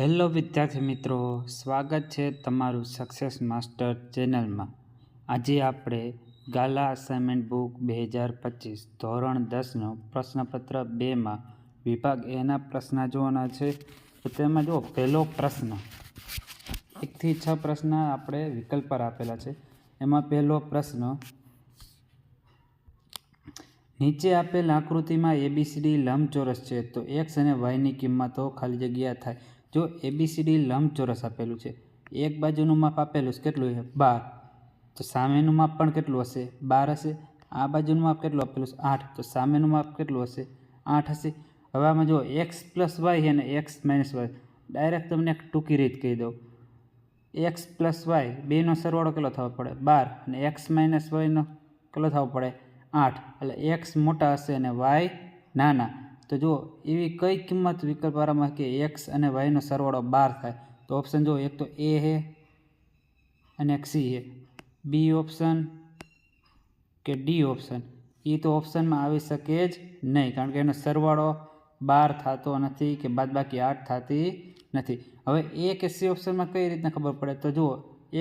Hello વિદ્યાર્થી મિત્રો, સ્વાગત છે તમારું સક્સેસ માસ્ટર ચેનલમાં. આજે આપણે ગાલા અસાઇનમેન્ટ બુક બે હજાર પચીસ ધોરણ દસનો પ્રશ્નપત્ર બેમાં વિભાગ એના પ્રશ્ન જોવાના છે. તો તેમાં જુઓ, પહેલો પ્રશ્ન. એકથી છ પ્રશ્ન આપણે વિકલ્પ પર આપેલા છે. એમાં પહેલો પ્રશ્ન, નીચે આપેલ આકૃતિમાં એબીસીડી લંબચોરસ છે. તો એક્સ અને વાયની કિંમતો ખાલી જગ્યા થાય. જો એબીસીડી લંબચોરસ આપેલું છે, એક બાજુનું માપ આપેલું છે કેટલું છે? બાર. તો સામેનું માપ પણ કેટલું હશે? બાર હશે. આ બાજુનું માપ કેટલું આપેલું છે? આઠ. તો સામેનું માપ કેટલું હશે? આઠ હશે. હવે આમાં જો એક્સ પ્લસ વાય અને એક્સ માઇનસ વાય ડાયરેક્ટ તમને એક ટૂંકી રીત કહી દઉં. એક્સ પ્લસ વાય બેનો સરવાળો કેટલો થવો પડે? બાર. અને એક્સ માઇનસ વાયનો કેટલો થવો પડે? આઠ. એટલે એક્સ મોટા હશે અને વાય નાના. તો જો એવી કઈ કિંમત વિકલ્પ વાળામાં કે એક્સ અને વાયનો સરવાળો બાર થાય? તો ઓપ્શન જો એક તો એ હે અને એક સી હે બી ઓપ્શન કે ડી ઓપ્શન એ તો ઓપ્શનમાં આવી શકે જ નહીં, કારણ કે એનો સરવાળો બાર થતો નથી કે બાદબાકી આઠ થતી નથી. હવે એ કે સી ઓપ્શનમાં કઈ રીતના ખબર પડે? તો જુઓ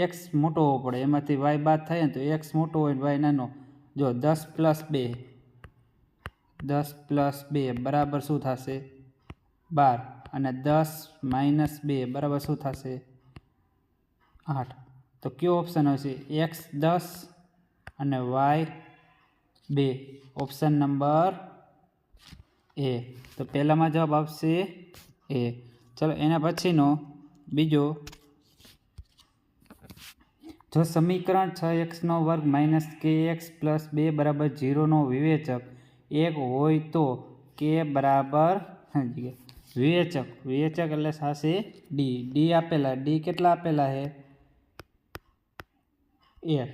એક્સ મોટો હોવો પડે. એમાંથી વાય બાદ થાય ને તો એક્સ મોટો હોય વાય નાનો. જો દસ પ્લસ બે. દસ પ્લસ બે, બરાબર શું થશે? બાર. અને દસ માઇનસ બે, બરાબર શું થશે? આઠ. તો કયો ઓપ્શન હશે એક્સ દસ અને વાય બે. Option number A. તો પહેલામાં જવાબ આવશે એ. ચલો, એના પછીનો બીજો. જો સમીકરણ છ એક્સનો વર્ગ માઇનસ કે એક્સ પ્લસ બે બરાબર જીરોનો વિવેચક એક હોય તો કે બરાબર સમજી ગયા વિવેચક વિવેચક એટલે થશે ડી ડી આપેલા ડી કેટલા આપેલા છે? એક.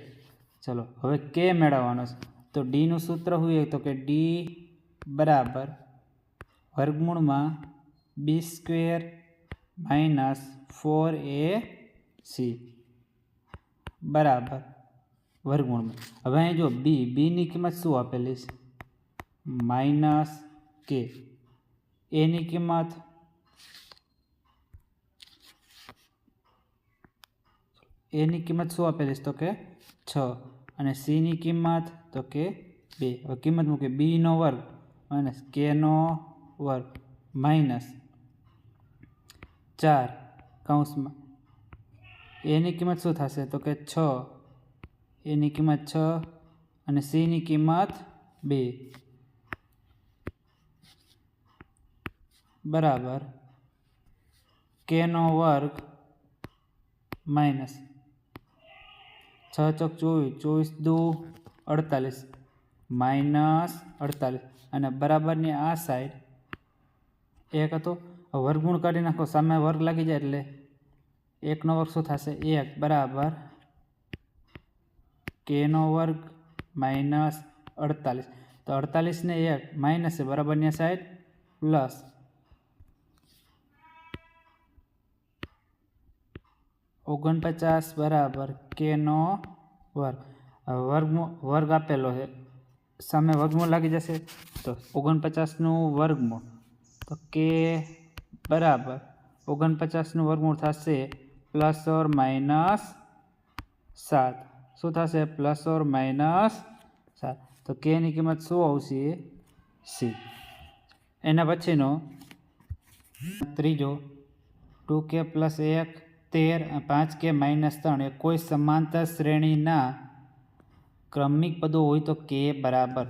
ચલો, હવે કે મેળવવાનો છે. તો ડીનું સૂત્ર શું છે તો કે ડી બરાબર વર્ગમૂળમાં B square minus four A C બરાબર. વર્ગમૂળમાં. હવે અહીં જો બી બીની કિંમત શું આપેલી છે? માઇનસ કે. એની કિંમત? એની કિંમત શું આપેલી છે તો કે છ. અને સીની કિંમત તો કે બે. હવે કિંમત મૂકે બીનો વર્ગ માઇનસ કેનો વર્ગ? માઇનસ ચાર કૌંસમાં. એની કિંમત શું થશે તો કે છ? એની કિંમત છ અને સીની કિંમત બે. બરાબર. કેનો વર્ગ માઇનસ છ ચોક ચોવીસ ચોવીસ દો અડતાલીસ. માઇનસ અડતાલીસ. અને બરાબરની આ સાઈડ એક હતો. વર્ગમૂળ કાઢી નાખો. સામે વર્ગ લાગી જાય એટલે એકનો વર્ગ શું થશે? એક. બરાબર. કેનો વર્ગ માઇનસ અડતાલીસ. તો અડતાલીસને એક માઇનસ છે. બરાબરની સાઈડ પ્લસ ઓગણપચાસ બરાબર કેનો વર્ગ. વર્ગ વર્ગ આપેલો છે સામે વર્ગમૂળ લાગી જશે તો ઓગણપચાસનું વર્ગમૂળ. તો કે બરાબર ઓગણપચાસનું વર્ગમૂળ થશે પ્લસ ઓર માઇનસ સાત. શું થશે? પ્લસ ઓર માઇનસ સાત. તો કેની કિંમત શું આવશે? સી. એના પછીનો ત્રીજો ટુ કે પ્લસ એક તેર, પાંચ કે માઇનસ ત્રણ એ કોઈ સમાંતર શ્રેણીના ક્રમિક પદો હોય તો કે બરાબર.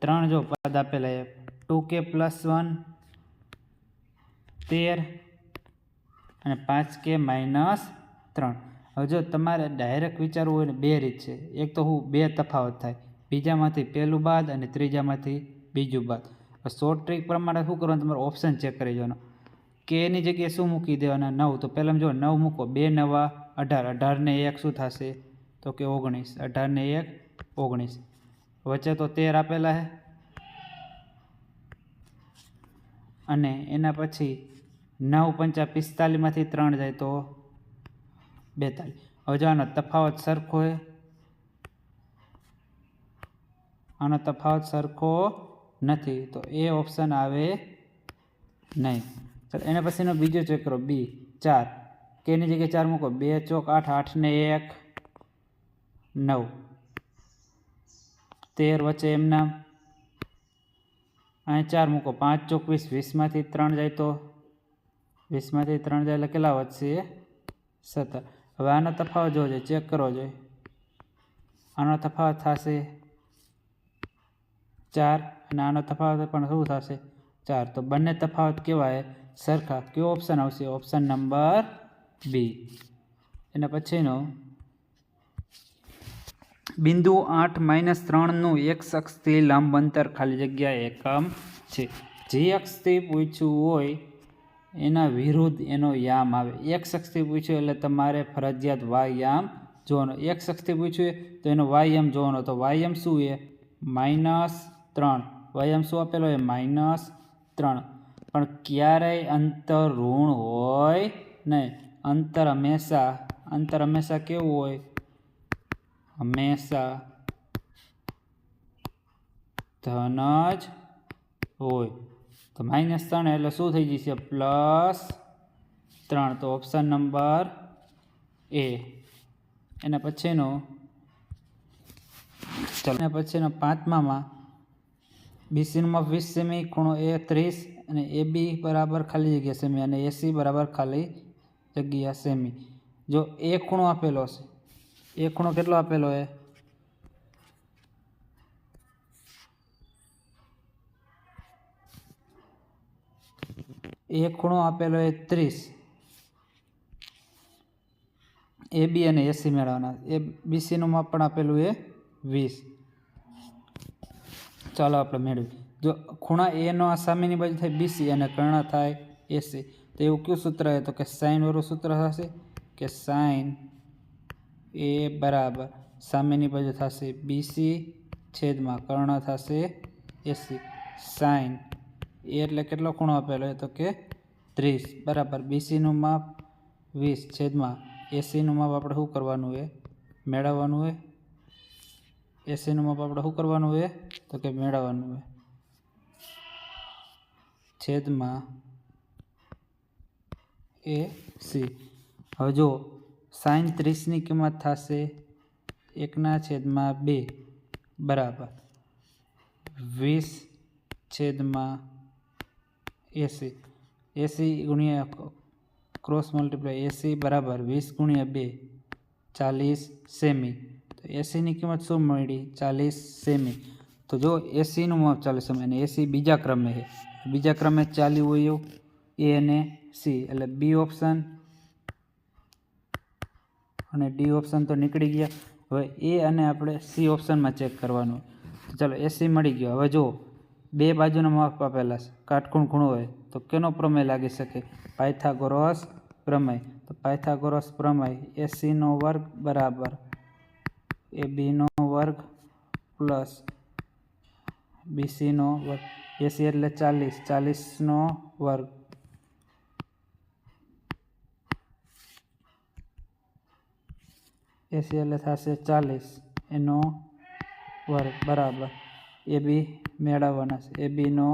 ત્રણ જો પદ આપેલા છે, ટુ કે પ્લસ વન, તેર અને પાંચ કે માઇનસ ત્રણ. હવે જો તમારે ડાયરેક્ટ વિચારવું હોય ને બે રીત છે. એક તો હું બે તફાવત થાય. બીજામાંથી પહેલું બાદ અને ત્રીજામાંથી બીજું બાદ. શોર્ટ ટ્રીક પ્રમાણે શું કરવાનું? તમારે ઓપ્શન ચેક કરી જવાનો. કેની જગ્યાએ શું મૂકી દેવાના? નવ. તો પહેલાં જો નવ મૂકો. બે નવા, અઢાર. અઢારને એક શું થશે? તો કે ઓગણીસ. અઢારને એક, ઓગણીસ. વચ્ચે તો તેર આપેલા છે અને એના પછી નવ પંચા પિસ્તાલીસમાંથી ત્રણ જાય તો બેતાલીસ. હવે જો આનો તફાવત સરખો છે આનો તફાવત સરખો નથી. તો એ ઓપ્શન આવે નહીં. ચાલો, એના પછીનો બીજો ચેક કરો. બી ચાર. કેની જગ્યાએ ચાર મૂકો. બે, ચોક, આઠ આઠ ને એક, નવ. તેર વચ્ચે એમના અહીં ચાર મૂકો. પાંચ ચોક વીસ. વીસમાંથી ત્રણ જાય તો? વીસમાંથી ત્રણ જાય એટલે કેટલા વધશે? સત્તર. હવે આનો તફાવત જોવો જોઈએ. ચેક કરવો જોઈએ. આનો તફાવત થશે ચાર અને આનો તફાવત પણ શું થશે? ચાર. તો બંને તફાવત કેવાય? સરખા કયો ઓપ્શન આવશે? ઓપ્શન નંબર બી એના પછીનો. બિંદુ આઠ માઇનસ ત્રણનું એક અક્ષથી લંબ અંતર ખાલી જગ્યા એકમ છે. જે અક્ષથી પૂછ્યું હોય, એના વિરુદ્ધ એનો યામ આવે. એક શખ્સથી પૂછ્યું એટલે તમારે ફરજિયાત વાય યામ જોવાનો. એક શખ્સથી પૂછ્યું તો એનો વાય યામ જોવાનો. તો વાય યામ શું એ માઇનસ ત્રણ. વાય યામ શું આપેલો એ માઇનસ ત્રણ. પણ ક્યારેય અંતર ઋણ હોય નહીં. અંતર હંમેશા અંતર હંમેશા કેવું હોય? હંમેશા ધન જ હોય. તો માઇનસ ત્રણ એટલે શું થઈ જશે? પ્લસ ત્રણ. તો ઓપ્શન નંબર એ. એના પછીનો, ચાલો. પછીનો પાંચમામાં બીસીમાં વીસ સેમી ખૂણો એ ત્રીસ અને એ બી બરાબર ખાલી જગ્યા સેમી અને એસી બરાબર ખાલી જગ્યા સેમી. જો એ ખૂણો આપેલો છે એ ખૂણો કેટલો આપેલો છે એ ખૂણો આપેલો એ ત્રીસ. એ બી અને એસી મેળવવાના. એ બીસીનું માપ પણ આપેલું એ વીસ. ચાલો આપણે મેળવી જો ખૂણા એનો આ સામેની બાજુ થાય બીસી અને કર્ણ થાય એસી તો એવું કયું સૂત્ર છે તો કે સાઈનવાળું સૂત્ર થશે કે સાઈન એ બરાબર સામેની બાજુ થશે બીસી છેદમાં કર્ણ થશે એસી સાઈન એ એટલે કેટલો ખૂણો આપેલો છે તો કે ત્રીસ. બરાબર. બીસીનું માપ વીસ છેદમાં એસીનું માપ આપણે શું કરવાનું છે મેળવવાનું છે એસીનું માપ આપણે શું કરવાનું છે તો કે મેળવવાનું છે છેદમાં એ સી હવે જો સાઈન ત્રીસની કિંમત થશે એકના છેદમાં બે બરાબર વીસ છેદમાં એસી એસી ગુણ્યા ક્રોસ મલ્ટીપ્લાય એસી બરાબર વીસ ગુણ્યા બે ચાલીસ સેમી તો એસીની કિંમત શું મળી ચાલીસ સેમી તો જો એસીનું માપ ચાલીસ સેમી અને એસી બીજા ક્રમે છે બીજા ક્રમે ચાલ્યું હોય એ અને સી એટલે બી ઓપ્શન અને ડી ઓપ્શન તો નીકળી ગયા. હવે એ અને આપણે સી ઓપ્શનમાં ચેક કરવાનું. તો ચાલો એસી મળી ગયો. હવે જો બે બાજુના માપ આપેલા છે. કાટખૂણ ખૂણો હોય તો કેનો પ્રમેય લાગી શકે? પાયથાગોરસ પ્રમેય. તો પાયથાગોરસ પ્રમેય એસીનો વર્ગ બરાબર. એ બીનો વર્ગ પ્લસ બીસીનો વર્ગ. એસી એટલે ચાલીસ ચાલીસનો વર્ગ એસી એટલે થશે ચાલીસ એનો વર્ગ બરાબર એ બી મેળવવાના છે એ બીનો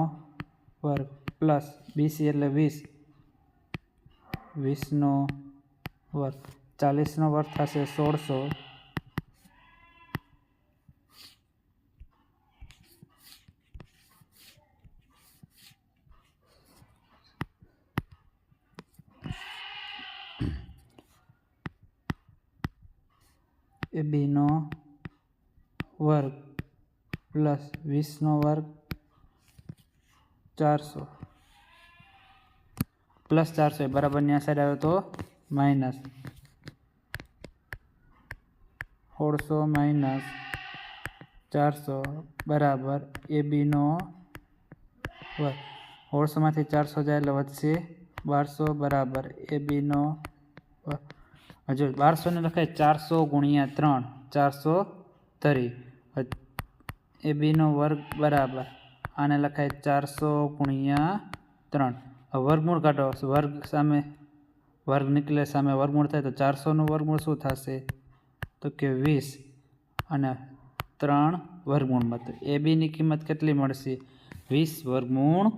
વર્ગ પ્લસ બીસી એટલે વીસ વીસનો વર્ગ ચાલીસનો વર્ગ થશે સોળસો એ બીનો વર્ગ પ્લસ વીસનો વર્ગ ચારસો. પ્લસ ચારસો એ બરાબરની ન્યા સાઈડ આવ્યો તો માઇનસ સોળસો માઇનસ ચારસો બરાબર એ બીનો વર્ગ સોળસોમાંથી ચારસો જાય એટલે વધશે બારસો બરાબર એ બીનો હજુ બારસોને લખાય, ચારસો ગુણ્યા ત્રણ, ચારસો તરી. એ બીનો વર્ગ બરાબર. આને લખાય ચારસો ગુણ્યા ત્રણ. વર્ગમૂળ કાઢો. વર્ગ સામે વર્ગ નીકળે સામે વર્ગમૂળ થાય તો ચારસોનું વર્ગમૂળ શું થશે? તો કે વીસ. અને ત્રણ વર્ગમૂળમાં તો એ બીની કિંમત કેટલી મળશે? વીસ વર્ગમૂળ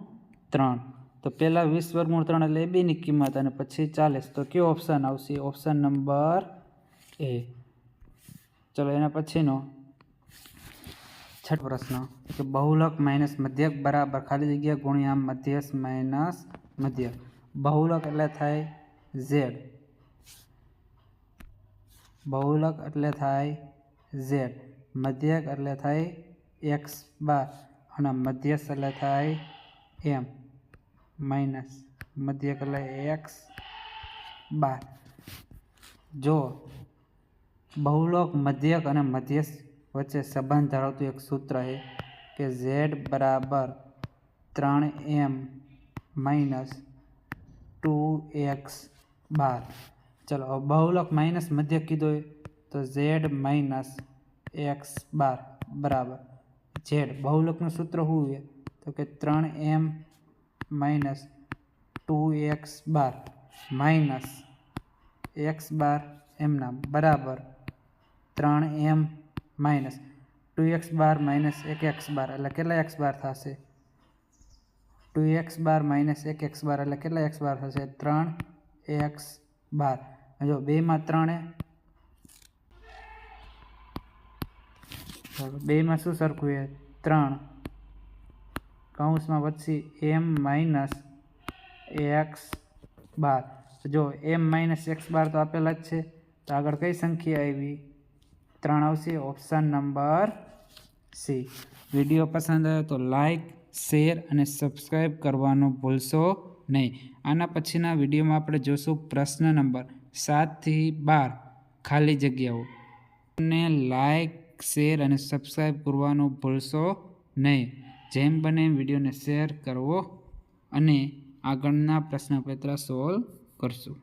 ત્રણ. તો પહેલાં વીસ વર્ગમૂળ ત્રણ એટલે બેની કિંમત અને પછી ચાલીસ. તો કયો ઓપ્શન આવશે? ઓપ્શન નંબર એ ચલો, એના પછીનો. છઠ પ્રશ્ન. કે બહુલક માઇનસ મધ્યક બરાબર ખાલી જગ્યા ગુણ્યા મધ્યસ માઇનસ મધ્યક. બહુલક એટલે થાય ઝેડ બહુલક એટલે થાય ઝેડ મધ્યક એટલે થાય એક્સ બાર અને મધ્યસ એટલે થાય એમ માઇનસ મધ્યક એટલે એક્સ બાર. જો બહુલોક મધ્યક અને મધ્યસ્થ વચ્ચે સંબંધ ધરાવતું એક સૂત્ર છે કે ઝેડ બરાબર ત્રણ M minus two X bar. ચલો બહુલોક માઇનસ મધ્યક કીધો હોય તો ઝેડ માઇનસ એક્સ બાર બરાબર. ઝેડ બહુલકનું સૂત્ર શું છે? તો કે ત્રણ M minus two X bar minus X bar એમના બરાબર ત્રણ M minus two X bar minus એક એક્સ બાર એટલે કેટલા એક્સ બાર થશે? ટુ એક્સ બાર માઇનસ એક એક્સ બાર એટલે કેટલા એક્સ બાર થશે? ત્રણ એક્સ બાર જો બેમાં ત્રણે બેમાં શું સરખું છે? ત્રણ. કૌંસમાં વચ્ચે એમ માઇનસ એક્સ બાર. જો એમ માઇનસ એક્સ બાર તો આપેલા જ છે. તો આગળ કઈ સંખ્યા આવી? ત્રણ આવશે. Option number C. વીડિયો પસંદ આવ્યો તો લાઈક, શેર અને સબસ્ક્રાઈબ કરવાનું ભૂલશો નહીં. આના પછીના વિડીયોમાં આપણે જોશું પ્રશ્ન નંબર સાતથી બાર ખાલી જગ્યાઓ. ને લાઈક, શેર અને સબસ્ક્રાઈબ કરવાનું ભૂલશો નહીં. જેમ બને વિડીયોને શેર કરવો અને આગળના પ્રશ્નપત્ર સોલ્વ કરશું.